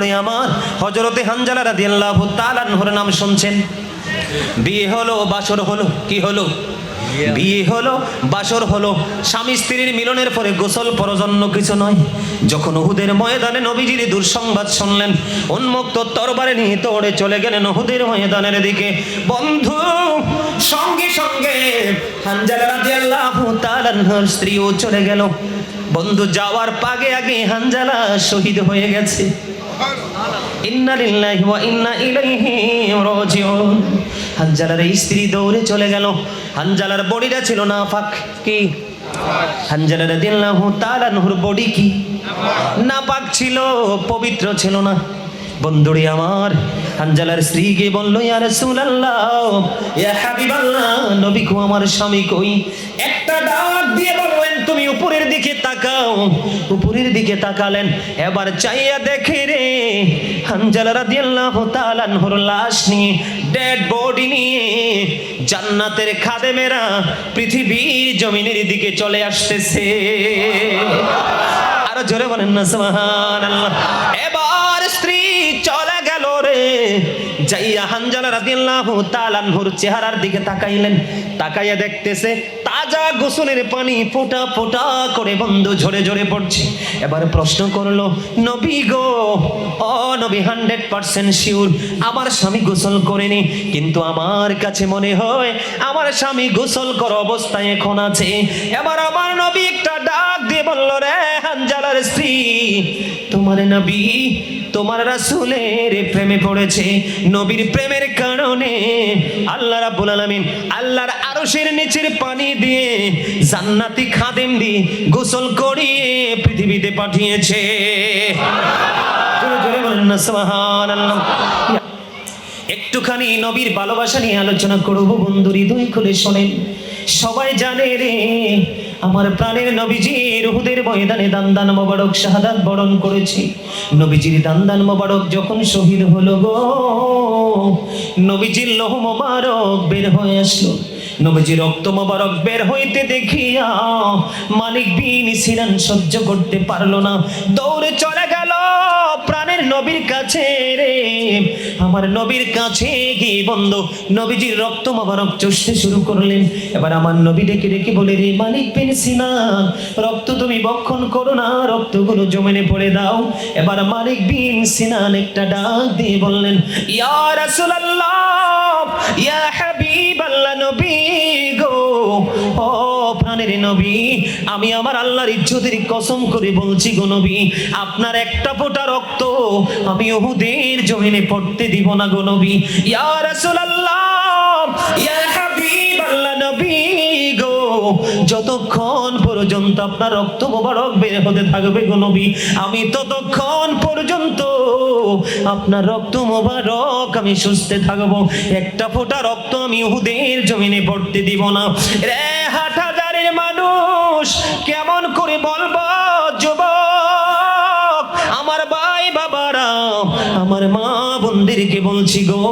বন্ধুরে আমার হজরতে হানজালা রাদিয়াল্লাহু তাআলা আনহুর নাম শুনছেন। বিয়ে হলো, বাসর হলো, কি হলো? বিয়ে হলো, বাসর হলো। স্বামী স্ত্রীর মিলনের পরে গোসল পরজন্য কিছু নয়। যখন উহুদের ময়দানে নবীজির দুঃসংবাদ শুনলেন, উন্মুক্ত তরবারে নিয়ে দৌড়ে চলে গেলেন উহুদের ময়দানের দিকে। বন্ধু, সঙ্গে সঙ্গে স্ত্রীও চলে গেল। বন্ধু, যাওয়ার পাগে আগে হানজালা শহীদ হয়ে গেছে। হানজালার স্ত্রী দৌড়ে চলে গেল। হানজালার বডিটা ছিল না ফাক কি? হানজালা রাদিয়াল্লাহু তাআলা নূর বডি কি? না পাক ছিল, পবিত্র ছিল না। বন্ধুরে আমার, হানজালার স্ত্রী গিয়ে বলল, ইয়া রাসূলুল্লাহ, ইয়া হাবিবাল্লাহ, নবী কো আমার স্বামী কই? একটা ডাক দিয়ে বললেন উপরের দিকে তাকালেন। এবার চাইয়া দেখে রে, হানজালা রাদিয়াল্লাহু তাআলা আনহুর লাশ নিয়ে ডেড বডি নিয়ে জান্নাতের খাদেমেরা পৃথিবীর জমিনের দিকে চলে আসতেছে। আরও জোরে বলেন না, সুবহানাল্লাহ। এবার স্ত্রী চলে গেল রে। যাইয়া হানজালা রাদিয়াল্লাহু তাআলা আনহুর চেহারার দিকে তাকাইলেন। তাকাইয়া দেখতেছে তাজা গোসলের পানি ফোঁটা ফোঁটা করে বন্ধু ঝরে ঝরে পড়ছে। এবার প্রশ্ন করল, নবী গো, ও নবী হান্ড্রেড পার্সেন্ট শিওর, আমার স্বামী গোসল করেনি, কিন্তু আমার কাছে মনে হয় আমার স্বামী গোসল কর অবস্থায় এখন আছে। এবার আমার নবী একটা ডাক দিয়ে বলল, রে হানজালার স্ত্রী তোমার নবী, তোমার রাসূলের প্রেমে পড়েছে, নবীর প্রেমের কারণে আল্লাহ রাব্বুল আলামিন আল্লাহর আরশের নিচের পানি দিয়ে জান্নাতি খাদেম দিয়ে গোসল করিয়ে পৃথিবীতে পাঠিয়েছে। একটুখানি নবীর ভালোবাসা নিয়ে আলোচনা করব বন্ধু হৃদয় খুলে শোনেন। সবাই জানে রে আমার প্রাণের নবীজি রুহুদের ময়দানে দান্দান মোবারক শাহাদাত বরণ করেছি। নবীজির দান্দান মোবারক যখন শহীদ হলো গো, নবীজির লোহ মোবারক বের হয়ে আসলো। নবীজি রক্ত মোবারক বের হইতে দেখিয়া মালিক বিন সিনান সহ্য করতে পারল না। দৌড়ে চলে গেল প্রাণের নবীর কাছে রে। আমার নবীর কাছে কি বন্ধু? নবীজির রক্ত মোবারক চষতে শুরু করলেন। এবার আমার নবী ডেকে ডেকে বলে, রে মালিক বিন সিনান রক্ত তুমি বক্ষণ করো না, রক্তগুলো জমিনে পড়ে দাও। এবার মালিক বিন সিনান একটা ডাক দিয়ে বললেন, ইয়া রাসূলুল্লাহ, ইয়া নবী, আমি আমার আল্লাহর ইজ্জতের কসম করে বলছি গো নবী, আপনার একটা ফোঁটা রক্ত আমি ওহুদের জমিনে পড়তে দিব না গো নবী। ইয়া রাসূলুল্লাহ, ইয়া হাবিবাল্লাহ নবী গো, যতক্ষণ পর্যন্ত আপনার রক্ত মোবারক বের হতে থাকবে গো নবী, আমি ততক্ষণ পর্যন্ত আপনার রক্ত মোবারক আমি সুস্থ থাকব। একটা ফোঁটা রক্ত আমি উহুদের জমিনে পড়তে দিব না। রে আমার মা বোনদেরকে বলছি গো,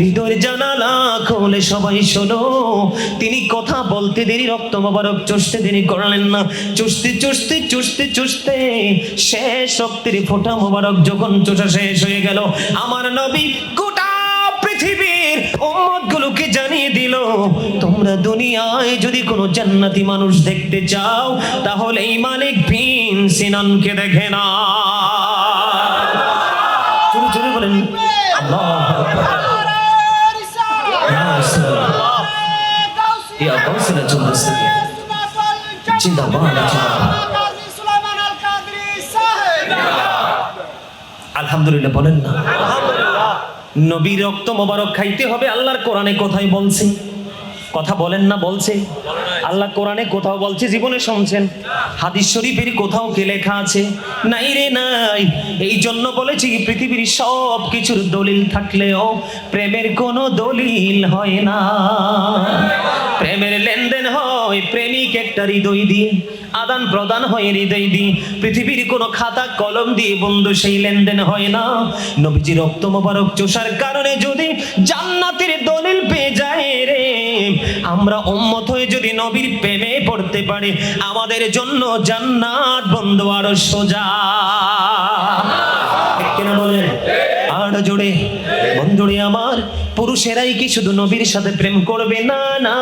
হৃদয়ের জানালা খোলে সবাই শোনো। তিনি কথা বলতে দেরি, রক্ত মোবারক চষতে দেরি করলেন না। চুষতে চুষতে চুষতে চুষতে শেষ রক্তের ফোঁটা মোবারক যখন চোষা শেষ হয়ে গেল, আমার নবী গোটা পৃথিবীর উম্মতগুলোকে জানিয়ে দিল, তোমরা দুনিয়ায় যদি কোনো জান্নাতি মানুষ দেখতে চাও, তাহলে এই মালিক বিন সিনানকে দেখে না জিন্দাবাদ। আলহামদুলিল্লাহ বলেন না। নবীর রক্ত মোবারক খাইতে হবে আল্লাহর কোরআনে কোথায় বলছে? কথা বলেন না বলছে। আল্লাহ কোরআনে কোথাও বলছে জীবনে শুনছেন। হাদিস শরীফের কোথাও কি লেখা আছে? নাই রে নাই। এই জন্য বলেছি পৃথিবীর সব কিছুর দলিল থাকলেও প্রেমের কোনো দলিল হয় না। প্রেমের লেনদেন হয় প্রেমিক একটা হৃদয় দিয়ে আদান প্রদান হয় হৃদয় দিয়ে পৃথিবীর কোনো খাতা কলম দিয়ে বন্ধু সেই লেনদেন হয় না। নবীজি রক্ত মোবারক চোষার কারণে যদি জান্নাতের দলিল পেয়ে যায় রে, আমরা উম্মত হয়ে যদি নবীর প্রেমে পড়তে পারি, আমাদের জন্য জান্নাত বন্ধু আরও সোজা। কিনা বলেন? জোড়ে বন্ধুরে আমার পুরুষেরাই কি শুধু নবীর সাথে প্রেম করবে? না না।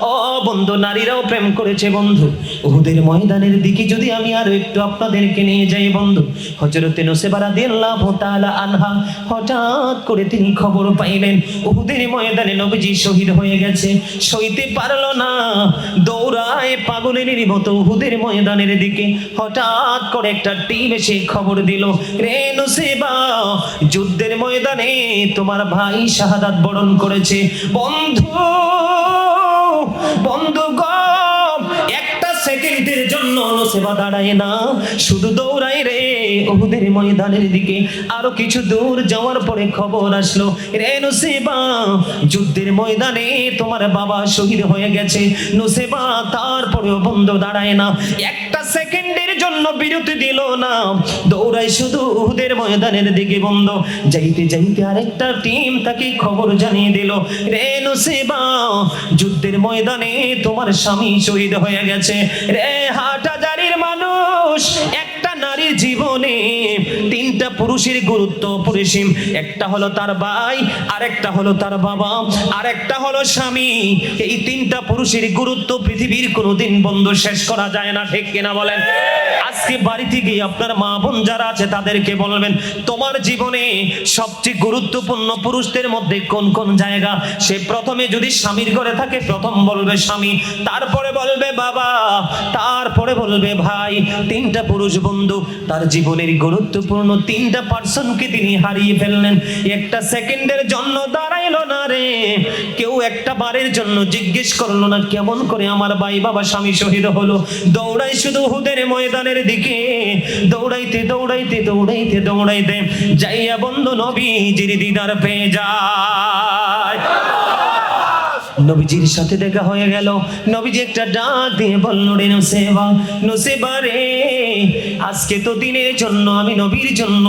ও বন্ধু, নারীরাও প্রেম করেছে, বন্ধু। উহুদের ময়দানের দিকে যদি আমি আরও একটু আপনাদেরকে নিয়ে যাই, বন্ধু। হজরতে নোসেবা রাদিয়াল্লাহু তাআলা আনহা, হঠাৎ করে তিনি খবর পাইলেন, উহুদের ময়দানে নবীজি শহীদ হয়ে গেছে। সইতে পারল না। দৌড়ায় পাগলের মতো উহুদের ময়দানের দিকে হঠাৎ করে একটা টিম এসে খবর দিল রেনু সেবা যুদ্ধের ময়দানে তোমার ভাই শাহাদাত বরণ করেছে। বন্ধু সেকেন্ডের জন্য সেবা দাঁড়ায় না। শুধু দৌড়াই রে ওহুদের ময়দানের দিকে। আরও কিছু দূর যাওয়ার পরে খবর আসলো, রে নুসেবা, যুদ্ধের ময়দানে তোমার বাবা শহীদ হয়ে গেছে। নুসেবা, তারপরেও বন্ধ দাঁড়ায় না। একটা সেকেন্ডের জন্য বিরতি দিল না। দৌড়াই শুধু উহুদের ময়দানের দিকে বন্ধ। যাইতে যাইতে আরেকটা টিম তাকে খবর জানিয়ে দিল, রে নুসেবা, যুদ্ধের ময়দানে তোমার স্বামী শহীদ হয়ে গেছে। রে হাটাজারির মানুষ, একটা নারীর জীবনে তিনটা পুরুষের গুরুত্ব পরিসীম একটা হলো তার ভাই, আরেকটা হলো তার বাবা, আরেকটা হলো স্বামী। এই তিনটা পুরুষের গুরুত্ব পৃথিবীর কোনোদিন বন্ধ শেষ করা যায় না, ঠিক কিনা বলেন? আজকে বাড়িতে গিয়ে আপনার মা বোন যারা আছে, তাদেরকে বলবেন, তোমার জীবনে সবচেয়ে গুরুত্বপূর্ণ পুরুষদের মধ্যে কোন কোন জায়গা? সে প্রথমে যদি স্বামীর ঘরে থাকে, প্রথম বলবে স্বামী, তারপরে বলবে বাবা, তারপরে বলবে ভাই। তিনটা পুরুষ বন্ধু, তার জীবনের গুরুত্বপূর্ণ তিনটা পার্সনকে তিনি হারিয়ে ফেললেন। একটা সেকেন্ডের জন্য দাঁড়াইলো না রে। কেউ একটা বারের জন্য জিজ্ঞেস করল না, কেমন করে আমার ভাই বাবা স্বামী শহীদ হলো? দৌড়াই শুধু হুদের ময়দানের দিকে দৌড়াইতে দৌড়াইতে দৌড়াইতে দৌড়াইতে যাইয়া বন্ধু নবীজির দিদার পেয়ে যায়। নবীজির সাথে দেখা হয়ে গেল। নবীজি একটা ডাক দিয়ে রে রে, আজকে তো দিনের জন্য, আমি নবীর জন্য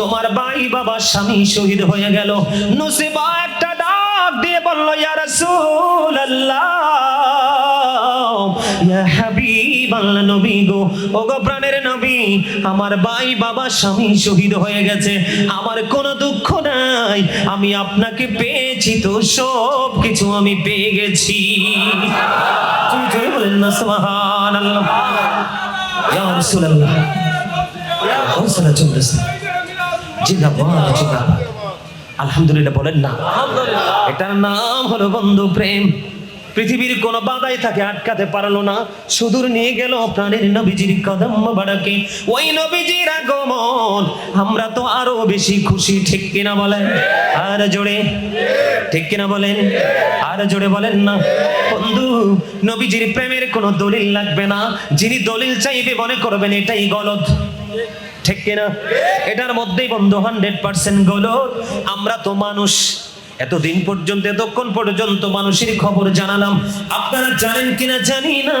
তোমার ভাই বাবা স্বামী শহীদ হয়ে গেল। নুসেবা একটা ডাক দিয়ে বলল, ইয়া রাসূলুল্লাহ। ইয়া নবী গো ওগো প্রাণের নবী আমার ভাই বাবা স্বামী শহীদ হয়ে গেছে। আমার কোনো দুঃখ নাই আমি আপনাকে পেয়েছি তো সব কিছু আমি পেয়ে গেছি। তুমি বলেন না সুবহানাল্লাহ। ইয়া রাসূলুল্লাহ। হৌসলা চলতেছে। জিন্দাবাদ জিন্দাবাদ। আলহামদুলিল্লাহ বলেন না। এটার নাম হলো বন্ধু প্রেম। পৃথিবীর কোন বাধাই তাকে আটকাতে পারল না। সুদূর নিয়ে গেল প্রাণের নবীজির কদম বাড়াকে ওই নবীজির আগমন, আমরা তো আরও বেশি খুশি, ঠিক কিনা বলেন? আর জোরে, ঠিক কিনা বলেন? আর জোরে বলেন না। বন্ধু, নবীজির প্রেমের কোনো দলিল লাগবে না। যিনি দলিল চাইবে মনে করবেন এটাই গলত। ঠিক কিনা? এটার মধ্যেই বন্ধু হান্ড্রেড পার্সেন্ট গলত। আমরা তো মানুষ। এতদিন পর্যন্ত, এতক্ষণ পর্যন্ত মানুষের খবর জানালাম। আপনারা জানেন কিনা জানি না।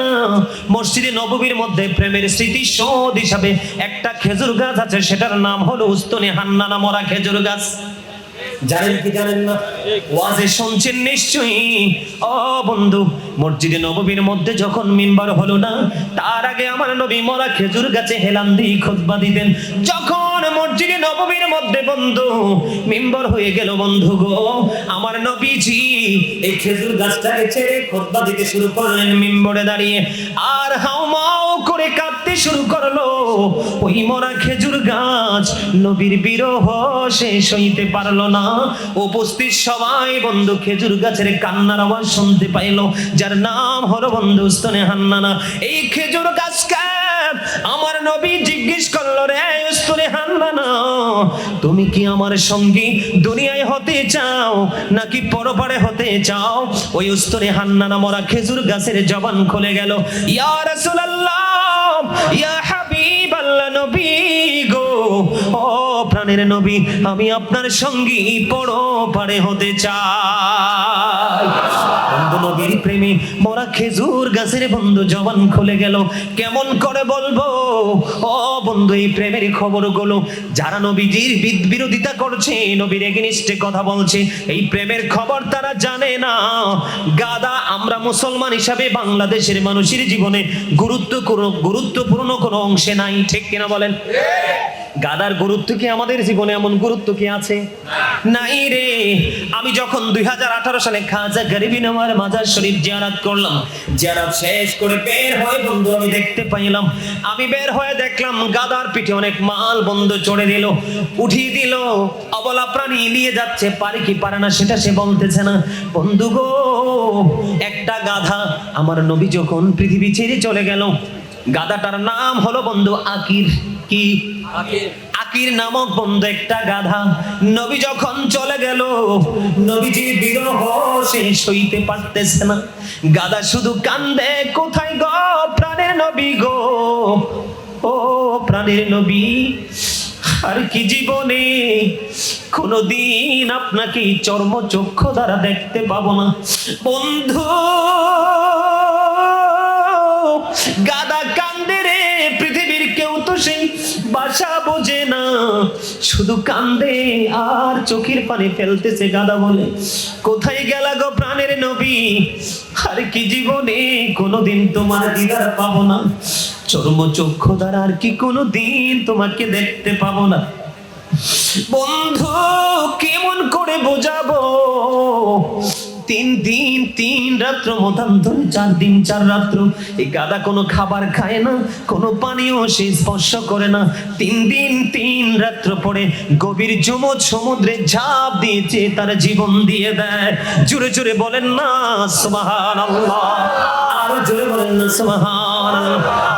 মসজিদে নববীর মধ্যে প্রেমের স্মৃতি সদ হিসাবে একটা খেজুর গাছ আছে, সেটার নাম হলো উস্তনে হান্নানা মরা খেজুর গাছ। জানেন কি জানেন না? ওয়াজে শুনছেন নিশ্চয়ই। ও বন্ধু, মসজিদে নববীর মধ্যে যখন মিম্বার হলো না, তার আগে আমার নবী মরা খেজুর গাছে হেলান দিয়ে খুতবা দিতেন। যখন মসজিদে নববীর মধ্যে বন্ধু, মিম্বার হয়ে গেল বন্ধু গো, আমার নবীজি এই খেজুর গাছটাকে ছেড়ে খুতবা দিতে শুরু করলেন মিম্বরে দাঁড়িয়ে। আর হাউমাউ করে কাঁদতে শুরু করল। ওই মরা খেজুর গাছ নবীর বিরহ সে সইতে পারল না। উপস্থিত সবাই বন্ধু খেজুর গাছের কান্নার আওয়াজ শুনতে পাইলো, যার নাম হলো বন্ধু স্তনে হান্নানা। এই খেজুর গাছকে আমার নবী জিজ্ঞেস করল, রে স্তনে হান্নানা, তুমি কি আমার সঙ্গী দুনিয়ায় হতে চাও নাকি পরপারে হতে চাও? ওই স্তনে হান্নানা মরা খেজুর গাছের জবান খুলে গেল, ইয়া রাসূলুল্লাহ ইয়া হাবিব আল্লাহ নবী গো। ও প্রাণের নবী, আমি আপনার সঙ্গী পড়ো পারে হতে চাই। নবীর প্রেমে মরা খেজুর গাছের বন্ধু জবান খুলে গেল। কেমন করে বলব? ও বন্ধু, এই প্রেমের যারা নবীজির বিরোধিতা করছে, নবীর এগেনিস্টে কথা বলছে, এই প্রেমের খবর তারা জানে না। গাদা আমরা মুসলমান হিসাবে বাংলাদেশের মানুষের জীবনে গুরুত্ব কোনো গুরুত্বপূর্ণ কোনো অংশে নাই, ঠিক কিনা বলেন? গাদার গুরুত্ব কি আমাদের জীবনে এমন গুরুত্ব কি আছে? নাই রে, আমি যখন দুই হাজার আঠারো সালে খাজা গরিবি নামার মাজার শরীফ জিয়ারাত করলাম, জিয়ারাত শেষ করে বের হয়ে বন্ধু আমি দেখতে পাইলাম। আমি বের হয়ে দেখলাম গাদার পিঠে অনেক মাল বন্ধু চড়ে দিল, উঠিয়ে দিল, অবলা প্রাণী নিয়ে যাচ্ছে, পারে কি পারে না সেটা সে বলতেছে না। বন্ধু গো, একটা গাধা আমার নবী যখন পৃথিবী ছেড়ে চলে গেল, গাধাটার নাম হলো বন্ধু আকির। কি? আকির নামক বন্ধু একটা গাধা। নবী যখন চলে গেল নবীজির বিরহ সে সইতে পারতেছে না। গাধা শুধু কান্দে, কোথায় গো প্রাণের নবী গো? ও প্রাণের নবী, আর কি জীবনে? কোনদিন আপনাকে এই চর্মচক্ষু দ্বারা দেখতে পাবো না। বন্ধু গাদা বাসা বোঝে না। শুধু কান্দে আর চোখের পানি ফেলতেছে গাদা বলে। কোথায় গেলা গো প্রাণের নবী? আর কি জীবনে? কোনোদিন তোমার দিদার পাবো না। চর্মচক্ষু দ্বারা আর কি কোনোদিন তোমাকে দেখতে পাবো না। বন্ধু, কেমন করে বোঝাবো? তিন দিন, তিন রাত্র মতান্তরে চার দিন, চার রাত্র। এই গাদা কোনো খাবার খায় না, কোনো পানিও সে স্পর্শ করে না। তিন দিন, তিন রাত্র পরে গভীর জমজ সমুদ্রে ঝাঁপ দিয়েছে, তার জীবন দিয়ে দেয়। জোরে জোরে বলেন না সুবাহান আরও জুড়ে বলেন না সুবাহান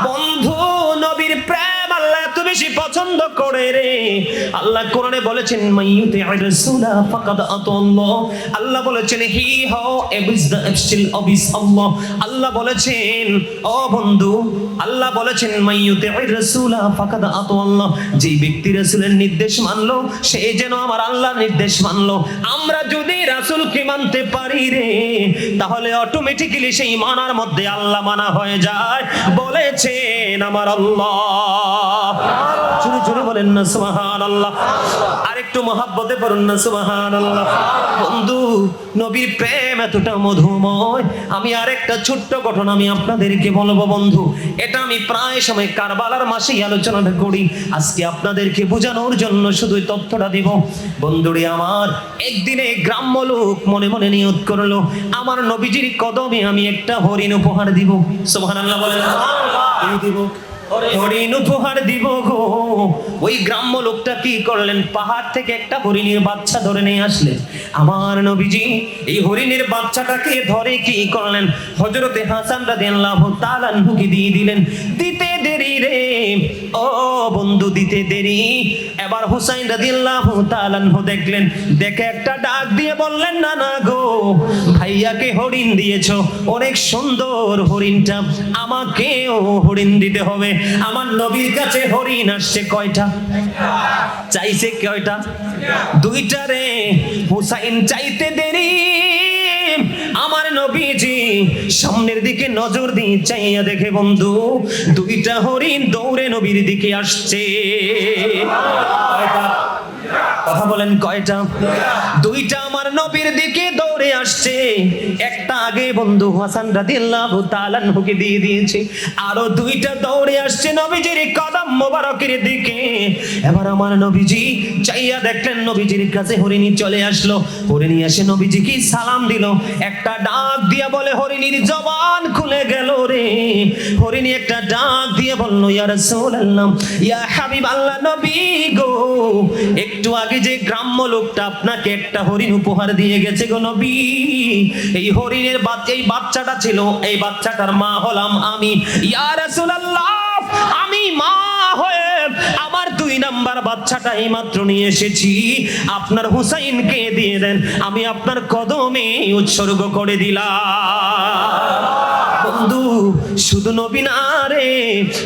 বন্ধু, নবীর প্রেম আল্লাহ এত বেশি পছন্দ করে রে। আল্লাহ কোরআনে বলেছেন মাইয়ুতি রাসূলা ফাকাদ আতাল্লাহ। আল্লাহ বলেছেন, হি হাউ এবিস দ্য এপস্টিল অবিস আল্লাহ। আল্লাহ বলেছেন, ও বন্ধু, আল্লাহ বলেছেন মাইয়ুতি রাসূলা ফাকাদ আতাল্লাহ। যে ব্যক্তি রাসূলের নির্দেশ মানলো, সে যেন আমার আল্লাহর নির্দেশ মানলো। আমরা যদি রাসূলকে মানতে পারি রে, তাহলে অটোমেটিক্যালি সেই মানার মধ্যে আল্লাহ মানা হয়ে যায়। বলেছেন আমার আল্লাহ। জোরে বলেন না সুবহান আল্লাহ আরেকটু মহাব্বতে পড়ুন না সুবহান আল্লাহ বন্ধু, নবীর প্রেম এতটা মধুময়। আমি আরেকটা ছোট্ট ঘটনা আমি আপনাদেরকে বলব, বন্ধু। এটা আমি প্রায় সময় কারবালার মাসেই আলোচনাটা করি। আজকে আপনাদেরকে বোঝানোর জন্য শুধু তথ্যটা দিব। বন্ধুরে আমার, একদিনে গ্রাম্য লোক মনে মনে নিয়ত করল। আমার নবীজির কদমে আমি একটা হরিণ উপহার দিব। সুবহানাল্লাহ বলেন দিব। হরিণ উপহার দিব গো। ওই গ্রাম্য লোকটা কি করলেন? পাহাড় থেকে একটা হরিণের বাচ্চা ধরে নিয়ে আসলেন। আমার নবীজি, এই হরিণের বাচ্চাটাকে ধরে কি করলেন? হজরতে হাসান রাদিয়াল্লাহু তাআলা নুকি দিয়ে দিলেন। দিতে দেরি রে। ও বন্ধু, দিতে দেরি। এবার হুসাইন রাদিয়াল্লাহু তাআলা দেখলেন, দেখে একটা ডাক দিয়ে বললেন, না না গো, ভাইয়াকে হরিণ দিয়েছ। অনেক সুন্দর হরিণটা। আমাকেও হরিণ দিতে হবে। আমার নবীর কাছে হরিণ আসছে কয়টা? চাইছে কয়টা? দুইটা রে। হুসাইন চাইতে দেরি। আমার নবীজি সামনের দিকে নজর দিয়ে চাইয়া দেখে, বন্ধু, দুইটা হরিণ দৌড়ে নবীর দিকে আসছে? কথা বলেন কয়টা? দুইটা আমার নবীর দিকে দৌড়ে আসছে। একটা আগে বন্ধু হাসান রাদিয়াল্লাহু তাআলা নুকে দিয়ে দিয়েছে। আরও দুইটা দৌড়ে আসছে নবীজির কদম মোবারকের দিকে। এবার আমার নবীজি চাইয়া দেখলেন, নবীজির কাছে হরিণী চলে আসলো। হরিণী এসে নবীজিকে সালাম দিল। একটা ডাক দিয়া বলে, হরিণীর জবান খুলে গেল রে। হরিণী একটা ডাক দিয়ে বলল, ইয়া রাসূলুল্লাহ, ইয়া হাবিব আল্লাহ নবী গো, একটু আগে যে গ্রাম্য লোকটা আপনাকে একটা হরিণ উপহার দিয়ে গেছে গো নবী। এই হরিণের বাচ্চা এই বাচ্চাটা ছিল, এই বাচ্চাটার মা হলাম আমি। ইয়া আমি মা হয়ে আমার দুই নাম্বার বাচ্চাটা এই মাত্র নিয়ে এসেছি। আপনার হুসাইনকে দিয়ে দেন, আমি আপনার কদমে উৎসর্গ করে দিলাম। বন্ধু শুধু নবীন আরে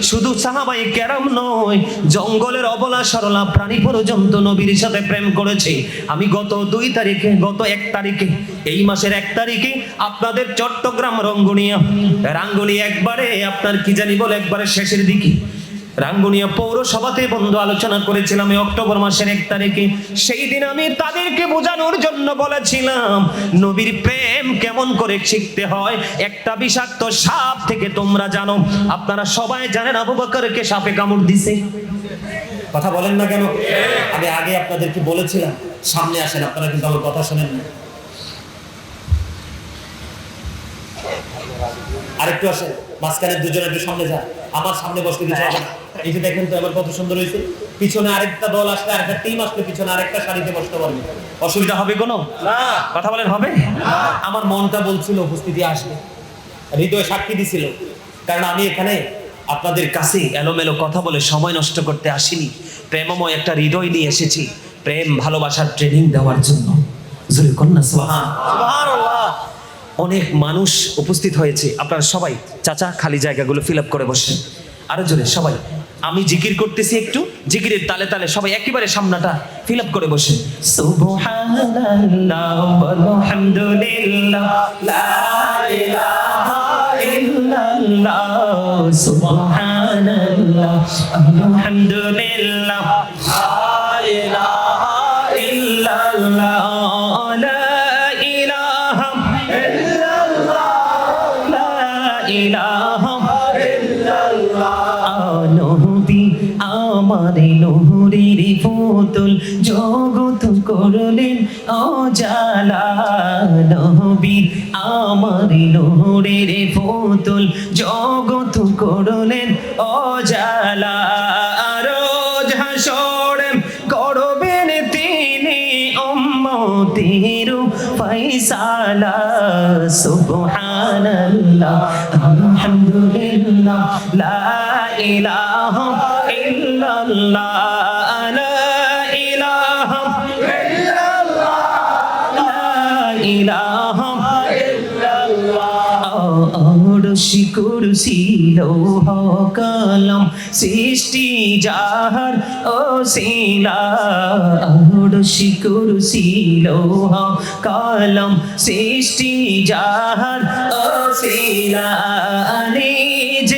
শুধু সাহাবাই কেরাম নয়, জঙ্গলের অবলা সরলা প্রাণী পর্যন্ত নবীর সাথে প্রেম করেছে। আমি গত দুই তারিখে, গত এক তারিখে, এই মাসের এক তারিখে আপনাদের চট্টগ্রাম রঙ্গনিয়া রাঙ্গুনি একবারে আপনার কি জানি বলে একবারে শেষের দিকে রাঙ্গুনিয়া পৌরসভাতে বন্ধু আলোচনা করেছিলাম অক্টোবর মাসের এক তারিখে। সেই দিন আমি তাদেরকে বোঝানোর জন্য বলেছিলাম, নবীর প্রেম কেমন করে শিখতে হয়? একটা বিষাক্ত সাপ থেকে তোমরা জানো, আপনারা সবাই জানেন আবু বকরকে সাপে কামড় দিছে। কথা বলেন না কেন? আমি আগে আপনাদেরকে বলেছিলাম, সামনে আসেন, আপনারা কিন্তু আমার কথা শোনেন না। আরেকটু আসেন, মাঝখানে দুজন একটু সামনে যান, আমার সামনে বসতে কিছু হবে না। এই যে দেখেন তো আমার কত সুন্দর হয়েছে। পিছনে আরেকটা দল আসলে আরেকটা টিম আসলে পিছনে আরেকটা সারিতে বসতে পারবে। অসুবিধা হবে কোনো? না। কথা বলেন হবে? আমার মনটা বলছিল উপস্থিতি আসবে। হৃদয় সাক্ষী দিছিল। কারণ আমি এখানে আপনাদের কাছে এলোমেলো কথা বলে সময় নষ্ট করতে আসিনি। প্রেমময় একটা হৃদয় নিয়ে এসেছি প্রেম ভালোবাসার ট্রেনিং দেওয়ার জন্য। অনেক মানুষ উপস্থিত হয়েছে। আপনারা সবাই চাচা খালি জায়গাগুলো ফিল আপ করে বসেন। আরও জোরে সবাই। আমি জিকির করতেছি একটু, জিকিরের তালে তালে সবাই একেবারে সামনাটা ফিল আপ করে বসে। সুবহানাল্লাহ, আলহামদুলিল্লাহ। ইলাহা ইল্লাল্লাহ, লা ইলাহা ইল্লাল্লাহ, লা ইলাহা অরশি কুরসি লৌহ কলম সৃষ্টি যাহার ও শিলা অরশি কুরসি লৌহ কলম সৃষ্টি যাহার ও শিলা আল্লাহ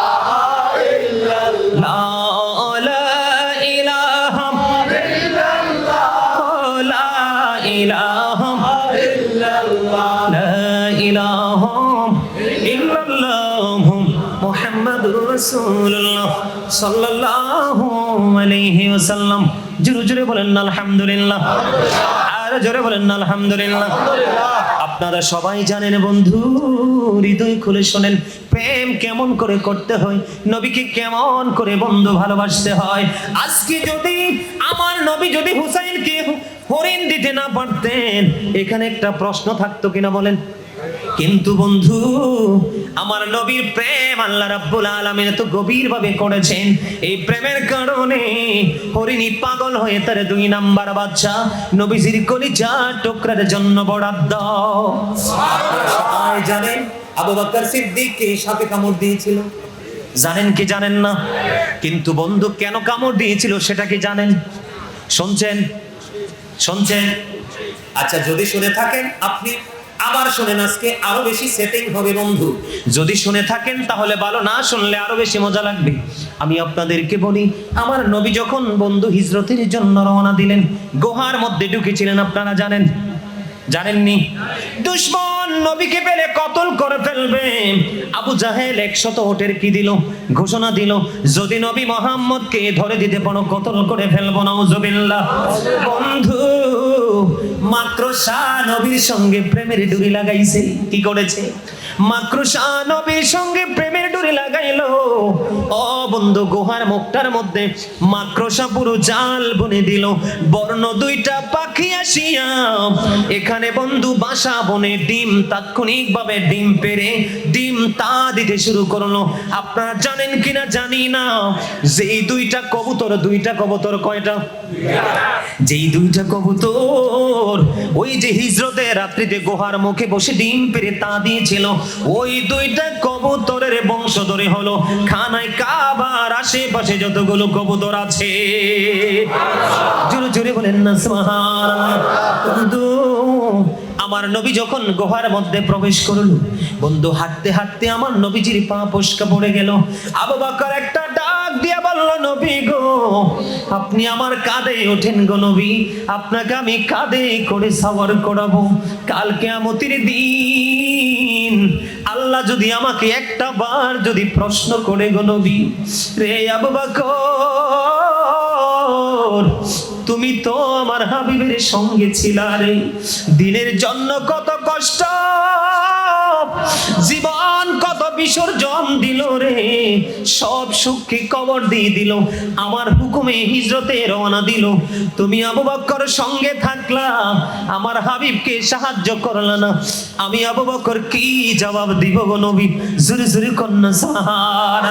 আপনারা সবাই জানেন বন্ধু, হৃদয় খুলে শোনেন, প্রেম কেমন করে করতে হয়, নবীকে কেমন করে বন্ধু ভালোবাসতে হয়। আজকে যদি আমার নবী, যদি হুসাইনকে হরিণ দিতে না পারতেন, এখানে একটা প্রশ্ন থাকতো কিনা বলেন? কিন্তু বন্ধু আমার নবীর প্রেম আল্লাহ রাব্বুল আলামিন এত গভীর ভাবে করেছেন। এই প্রেমের কারণে হরিণী পাগল হয়ে তার দুই নাম্বার বাচ্চা নবীজির কলিজা টুকরার জন্য বরাদ্দ। জানেন আবু বকর সিদ্দিককে সাপে কামড় দিয়েছিল? জানেন কি জানেন না? কিন্তু বন্ধু কেন কামড় দিয়েছিল সেটা কি জানেন? শুনছেন? শুনছেন? আচ্ছা যদি শুনে থাকেন আপনি আবার শোনেন, আজকে আরও বেশি সেটিং হবে বন্ধু। যদি শুনে থাকেন, তাহলে ভালো, না শুনলে আরও বেশি মজা লাগবে। আমি আপনাদেরকে বলি, আমার নবী যখন বন্ধু হিজরতের জন্য রওনা দিলেন, গুহার মধ্যে ঢুকেছিলেন, আপনারা জানেন? জানেননি? দুশ্মন! নবীকে পেলে কতল করে ফেলবে? আবু জাহেল একশত কি দিল? ঘোষণা দিল, যদি নবী মোহাম্মদকে ধরে দিতে পারো, কতল করে ফেলব না বন্ধু মাত্র শাহ নবীর সঙ্গে প্রেমের ডুরি লাগাইছে। কি করেছে? মাত্র শাহ নবীর সঙ্গে প্রেমের ডুরি লাগাইলো। ও বন্ধু, গুহার মুখটার মধ্যে মাকড়সা পুরো জাল বনে দিল। বর্ণ দুইটা পাখি আসিয়া, এখানে বন্ধু বাসা বনে ডিম তাৎক্ষণিক ভাবে ডিম পেরে ডিম তা দিতে শুরু করল। আপনারা জানেন কিনা জানি না, যেই দুইটা কবুতর দুইটা কবুতর কয়টা? যেই দুইটা কবুতর, ওই যে হিজরতে রাত্রিতে গুহার মুখে বসে ডিম পেরে তা দিয়েছিল, ওই দুইটা কবুতরের বংশধরে হলো খানায় কাবার আশেপাশে যতগুলো কবুতর আছে। জোরে জোরে বলেন না আমার নবী যখন গুহার মধ্যে প্রবেশ করল, বন্ধু, হাঁটতে হাঁটতে আমার নবীজির পা পস্কা পড়ে গেল। আবু বকর একটা ডাক দিয়ে বলল, নবী গো, আপনি আমার কাঁধে ওঠেন গো নবী, আপনাকে আমি কাঁধে করে সাওয়ার করাবো। কালকে আমতির দিন যদি আমাকে একটা বার যদি প্রশ্ন করে গো নবী, রে আবু বকর, তুমি তো আমার হাবিবের সঙ্গে ছিলা রে। দিনের জন্য কত কষ্ট, জীবন বিসর্জন দিল রে। সব সুখকে কবর দিয়ে দিল। আমার হুকুমে হিজরতে রওনা দিল। তুমি আবু বক্কর সঙ্গে থাকলা। আমার হাবিবকে সাহায্য করলা না। আমি আবু বক্কর কি জবাব দিব গো নবী? জুরি জুরি কন্যা সাহার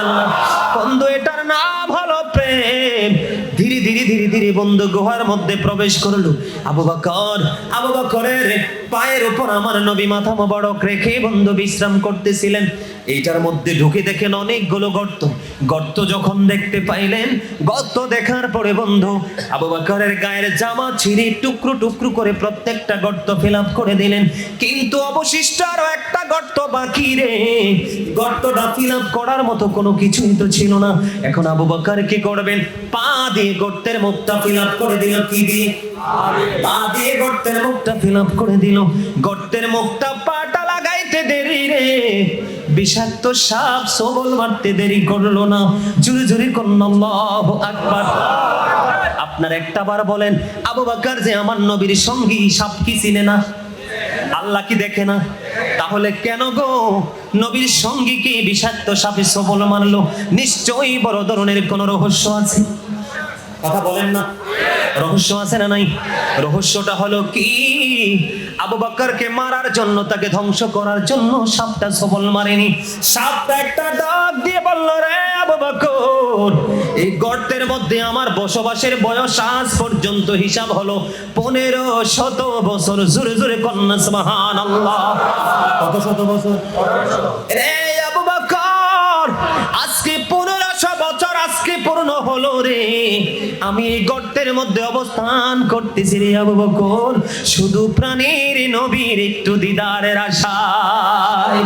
বন্ধু, এটার নাম হলো প্রেম। ধীরে ধীরে ধীরে ধীরে বন্ধু গুহার মধ্যে প্রবেশ করল। আবু বকর আবু বকরের পায়ের উপর আমার নবী মাথা মোবারক রেখে বন্ধু বিশ্রাম করতেছিলেন। এইটার মধ্যে ঢুকে দেখেন অনেকগুলো গর্ত। গর্ত যখন দেখতে পাইলেন, গর্ত দেখার পরে বন্ধু আবু বকরের গায়ের জামা ছিঁড়ে টুকরো টুকরো করে প্রত্যেকটা গর্ত ফিল করে দিলেন। কিন্তু অবশিষ্ট আরও একটা গর্ত বাকি রে। গর্তটা ফিল করার মতো কোনো কিছুই তো ছিল না। এখন আবু বকর কি করবেন? পা দিয়ে গর্তের মুখটা ফিল করে দিল, কি দিয়ে? পা দিয়ে গর্তের মুখটা ফিল করে দিল। গর্তের মুখটা পাটা লাগাইতে দেরি রে। বিষাক্ত সাপ সবল মারতে দেরি করল না। জুরি করল আকবার। আপনার একটা বার বলেন, আবু বকর যে আমার নবীর সঙ্গী, সাপ কি চিনে না? আল্লাহ কি দেখে না? তাহলে কেন গো? নবীর সঙ্গী কি বিষাক্ত সাপে সবল মারলো? নিশ্চয়ই বড় ধরনের কোন রহস্য আছে। কথা বলেন না। রহস্য আছে না নাই? রহস্যটা হলো কি? আবু বকরকে মারার জন্য, তাকে ধ্বংস করার জন্য সাপটা সবল মারেনি। সাপটা একটা ডাক দিয়ে বলল, রে আবু বকর, এই গর্তের মধ্যে আমার বসবাসের বয়স আজ পর্যন্ত হিসাব হলো পনেরো শত বছর। জোরে জোরে কন্যা সুবহান আল্লাহ কত শত বছর? রে আজকে পূর্ণ হলো রে। আমি গর্তের মধ্যে অবস্থান করতেছি রে আবু বকর। শুধু প্রাণীর নবীর একটু দিদারের আশায়।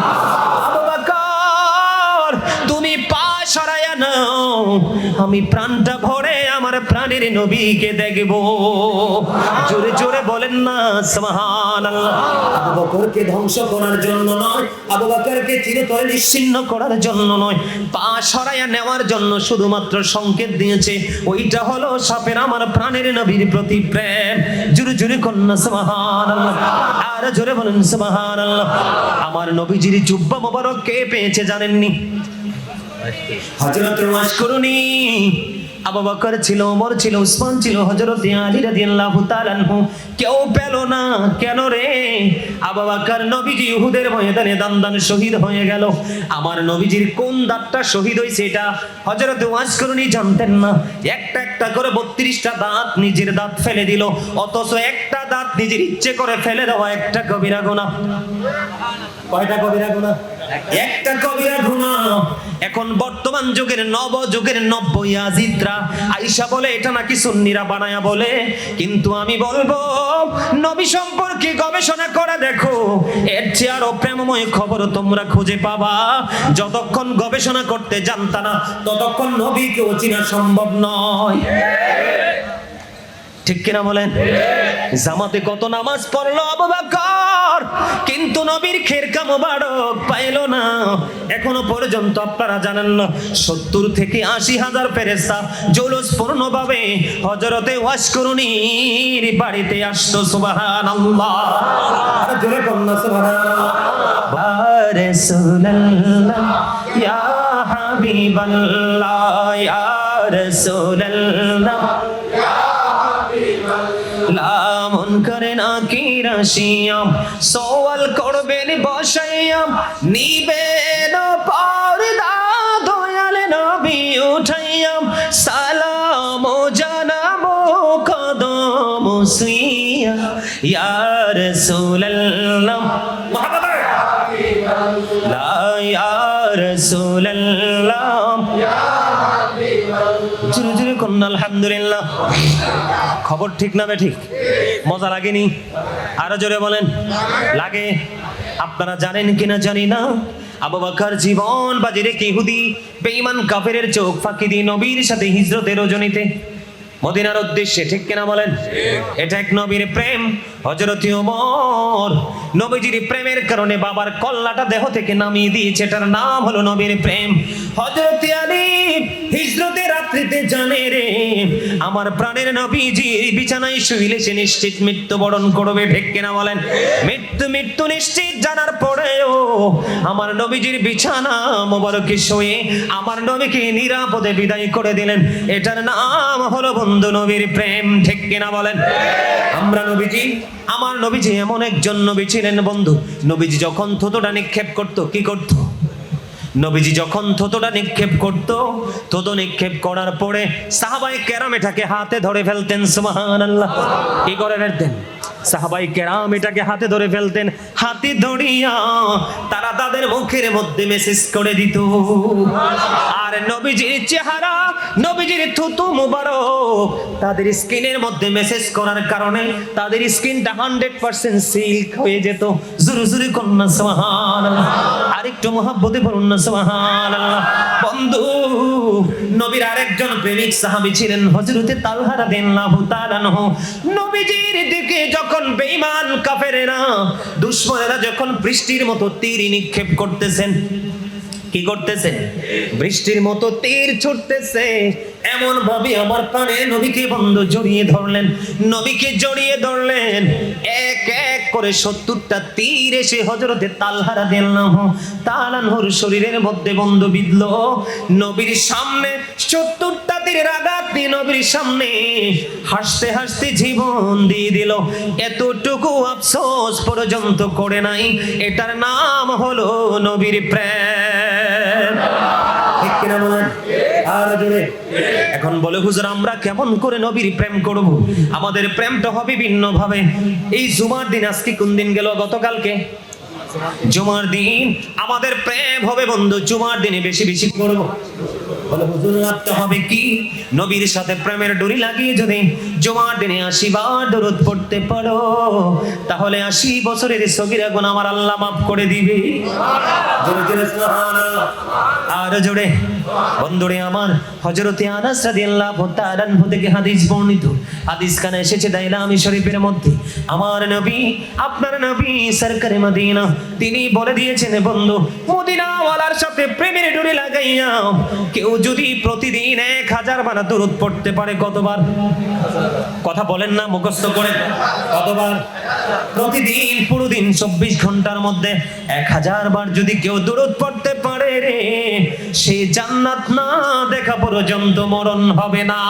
আবু বকর, তুমি আমি প্রাণটা ভরে আমার প্রাণের নবীকে দেখব। জোরে জোরে বলেন না, সুবহানাল্লাহ। ধ্বংস করার জন্য নয়, আবু চিরতরে নিশ্চিন্ন করার জন্য নয়, পা সরাইয়া নেওয়ার জন্য শুধুমাত্র সংকেত দিয়েছে। ওইটা হলো সাপের আমার প্রাণের নবীর প্রতি প্রেম। জোরে জোরে কন্যা সুবহানাল্লাহ। আর জোরে বলেন, সুবহানাল্লাহ। আমার নবীজির জুব্বা মোবারক কে পেয়েছে জানেননি? হযরত ওয়াশকুরুনি আবু বকর ছিল, ওমর ছিল, উসমান ছিল, হযরত আলী রাদিয়াল্লাহু তাআলা আনহু। কেউ পেল না, কেন রে? আবু বকর নবীজি উহুদের ময়দানে দান দান শহীদ হয়ে গেল। আমার নবীজির কোন দাঁতটা শহীদ হইছে এটা হযরত ওয়াশকুরুনি জানতেন না। একটা একটা করে 32টা দাঁত নিজের দাঁত ফেলে দিল, অথচ একটা দাঁত নিজের ইচ্ছে করে ফেলে দেওয়া একটা কবিরা গুনাহ। কয়টা কবিরা গুনাহ? একটা কবিরা গুনাহ। এখন বর্তমান যুগের নব যুগের নব্বই ইয়াজিদরা আইসা বলে, এটা নাকি সুন্নিরা বানায়া বলে? কিন্তু আমি বলব, নবী সম্পর্কে গবেষণা করে দেখো। এর চেয়ে আরও প্রেমময় খবর তোমরা খুঁজে পাবা। যতক্ষণ গবেষণা করতে জানতা না, ততক্ষণ নবীকেও চিনা সম্ভব নয়। ঠিক কিনা বলেন? জামাতে কত নামাজ পড়ল আবু বকর, কিন্তু নবীর খেরকা মোবারক পাইলো না। এখনও পর্যন্ত আপনারা জানেন না, সত্তর থেকে আশি হাজার ফেরেস্তা জৌলস পূর্ণভাবে হজরতে ওয়াশ করুনির বাড়িতে আসতো সুবাহান আল্লাহ ইয়া হাবিবাল্লাহ, ইয়া লামন করে না কি রাশিয়াম সওয়াল করবেন বসাইয়াম নিবেন পর্দা দয়াল নবী উঠাইয়াম সালাম জানাব কদম সুইয়া। ইয়া রাসূলুল্লাহ। লা ইয়া রাসূলুল্লাহ। জোরে জোরে কন্যা, আলহামদুলিল্লাহ। খবর ঠিক না বে ঠিক? মজা লাগেনি? আরও জোরে বলেন। লাগে? আপনারা জানেন কিনা জানি না। আবু বকর জীবন বাজি রেখে ইহুদি বেঈমান কাফেরের চোখ ফাঁকি দিয়ে নবীর সাথে হিজরতের রজনীতে। মদিনার উদ্দেশ্যে ঠিক কিনা বলেন? এটা এক নবীর প্রেম। হজরতি ওমর নবীজির প্রেমের কারণে বাবার কল্লাটা দেহ থেকে নামিয়ে দিয়েছে, এটার নাম হলো নবীর প্রেম। হজরতি আলী হিজরতে রাত্রিতে জানে রে, আমার প্রাণের নবীজি বিছানায় শুইলে সে নিশ্চিত মৃত্যুবরণ করবে, ঠিক কিনা বলেন? মৃত্যু মৃত্যু নিশ্চিত জানার পরেও আমার নবীজির বিছানা মোবারকে শুয়ে আমার নবীকে নিরাপদে বিদায় করে দিলেন। এটার নাম হলো বন্ধু নবীর প্রেম, ঠিক কিনা বলেন? আমরা নবীজি আমার নবীজি এমন একজন নবী ছিলেন বন্ধু। নবীজি যখন থতোটা নিক্ষেপ করত, কি করত? নবীজি যখন থতোটা নিক্ষেপ করত, থতো নিক্ষেপ করার পরে সাহাবাই ক্যারামেটাকে হাতে ধরে ফেলতেন, সুবহানাল্লাহ। কি করে ফেলতেন? সাহাবাই কেরাম এটাকে হাতে ধরে ফেলতেন। হাতে ধরিয়া তারা তাদের মুখের মধ্যে মেসেজ করে দিত। আর নবীজির চেহারা, নবীজির থুতু মুবারক তাদের স্কিনের মধ্যে মেসেজ করার কারণে তাদের স্কিনটা হান্ড্রেড পার্সেন্ট সিল্ক হয়ে যেত। জুরু জুরু কন্যা, সুবহানাল্লাহ। আরেকটু মহাব্বতে বলুন না, সুবহানাল্লাহ। বন্ধু নবীর আরেকজন প্রেমিক সাহাবী ছিলেন হযরতে তালহা রাদিয়াল্লাহু তাআলা আনহু। নবীজির দিকে যখন বেঈমান কাফেরেরা, দুশমনেরা যখন বৃষ্টির মতো তীর নিক্ষেপ করতেছেন, কি করতেছে বৃষ্টির মতো তীর ছুটতেছে। এমন ভাবে আমার প্রাণে নবীকে বন্ধ জড়িয়ে ধরলেন। নবীকে জড়িয়ে ধরলেন। এক করে সত্তরটা তীর এসে হজরতে তালহারা দিলাম তালানহুর শরীরের মধ্যে বন্ধ বিধল। নবীর সামনে সত্তরটা তীরের আঘাত দিয়ে নবীর সামনে হাসতে হাসতে জীবন দিয়ে দিল। এতটুকু আফসোস পর্যন্ত করে নাই। এটার নাম হলো নবীর প্রেম। আর জোরে। এখন বলে, হুজুর, আমরা কেমন করে নবীর প্রেম করব? আমাদের প্রেমটা হবে ভিন্ন ভাবে এই জুমার দিন আজকে কোন দিন গেল গতকালকে? জুমার দিন। আমাদের প্রেম হবে বন্ধু, জুমার দিনে বেশি বেশি করব। বলে, হুজুর হবে কি? নবীর সাথে প্রেমের ডুরি লাগিয়ে যদি জুমার দিনে আশি বার দরুদ পড়তে পারো, তাহলে আশি বছরের সগিরা গুণ আমার আল্লাহ মাফ করে দিবে। জোরে আর জোরে। বন্ধুরে আমার, হযরতে আনাস রাদিয়াল্লাহু তাআলা আনহু থেকে হাদিস বর্ণিত। হাদিস কানে এসেছে দাইলামি শরীফের মধ্যে, আমার নবী, আপনার নবী সরকারে মদিনা। তিনি বলে দিয়েছেন বন্ধু, মদিনাওয়ালার সাথে প্রেমের ডোরে লাগাইয়া কেউ যদি প্রতিদিন এক হাজার বার দরুদ পড়তে পারে, কতবার? কথা বলেন না, মুখস্থ করে কতবার? প্রতিদিন, পুরো দিন চব্বিশ ঘণ্টার মধ্যে এক হাজার বার যদি কেউ দূরত পড়তে পারে রে সে জান্নাত না দেখা পর্যন্ত মরণ হবে না।